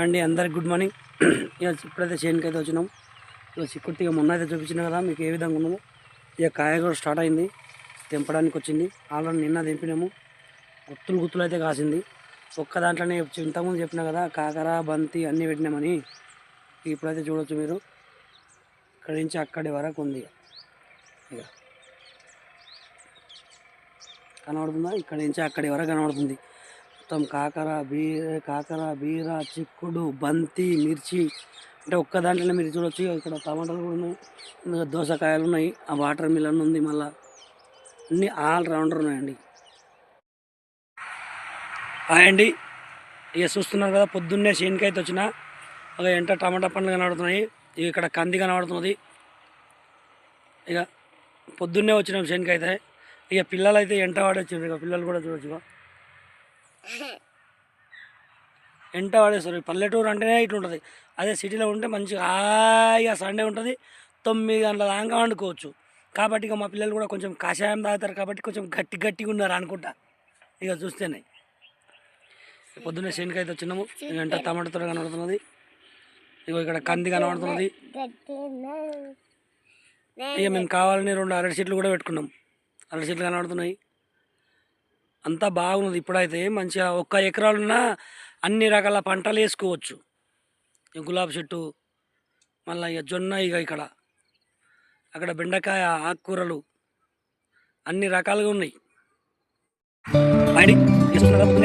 అండి అందరికి good morning. ఇక ఇప్పుడైతే చేనుకి అయితే వచ్చినాం. ఇక చిక్కుడు ఇక మొన్న అయితే చూపించిన కదా మీకు ఏ విధంగా ఉన్నాము. ఇక కాయ కూడా స్టార్ట్ అయింది. తెంపడానికి వచ్చింది. ఆల్రెడీ నిన్న తెంపినాము. గుత్తులు గుత్తులు అయితే కాసింది. ఒక్క దాంట్లోనే ఇంతకుముందు చెప్పినా కదా కాకర బంతి అన్నీ పెట్టినామని. ఇప్పుడైతే చూడొచ్చు మీరు. ఇక్కడి నుంచి అక్కడి వరకు ఉంది. ఇక కనబడుతుందా? ఇక్కడి నుంచి అక్కడి వరకు కనబడుతుంది. మొత్తం కాకర బీర కాకర బీర చిక్కుడు బంతి మిర్చి. అంటే ఒక్క దాంట్లోనే మీరు చూడొచ్చు. ఇక్కడ టమాటాలు కూడా ఉన్నాయి. ఇంకా దోసకాయలు ఉన్నాయి. ఆ వాటర్ మిలన్ ఉంది మళ్ళా. అన్ని ఆల్ రౌండర్ ఉన్నాయండి. హాయ్ అండి. ఇక చూస్తున్నారు కదా పొద్దున్నే చేనుకి వచ్చిన. ఒక ఎంట టమాటా పండ్లు కనబడుతున్నాయి. ఇక ఇక్కడ కంది కనబడుతున్నది. ఇక పొద్దున్నే వచ్చినాం చేనుకి ఇక పిల్లలు అయితే ఎంట వాడొచ్చారు ఇక పిల్లలు కూడా చూడొచ్చు ఎంట పడేస్తారు. పల్లెటూరు అంటేనే ఇట్లా ఉంటుంది. అదే సిటీలో ఉంటే మంచిగా హాయిగా సండే ఉంటుంది. తొమ్మిది గంటల దాకా వండుకోవచ్చు. కాబట్టి ఇక మా పిల్లలు కూడా కొంచెం కషాయం తాగుతారు కాబట్టి కొంచెం గట్టి గట్టిగా ఉన్నారు అనుకుంటా. ఇక చూస్తేనే. పొద్దున్నే శనికాయ అయితే వచ్చినాము. ఎంట టమాటాతో కనబడుతున్నది. ఇగో ఇక్కడ కంది కనబడుతున్నది. ఇక మేము కావాలని రెండు అరటి చెట్లు కూడా పెట్టుకున్నాం. అరటి చెట్లు కనబడుతున్నాయి. అంతా బాగున్నది ఇప్పుడైతే మంచిగా ఒక్క ఎకరాలున్నా అన్ని రకాల పంటలు వేసుకోవచ్చు గులాబీ చెట్టు మళ్ళీ ఇక జొన్న ఇక ఇక్కడ అక్కడ బెండకాయ ఆకుకూరలు అన్ని రకాలుగా ఉన్నాయి బయటికి పొద్దున్న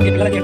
పిల్లలకి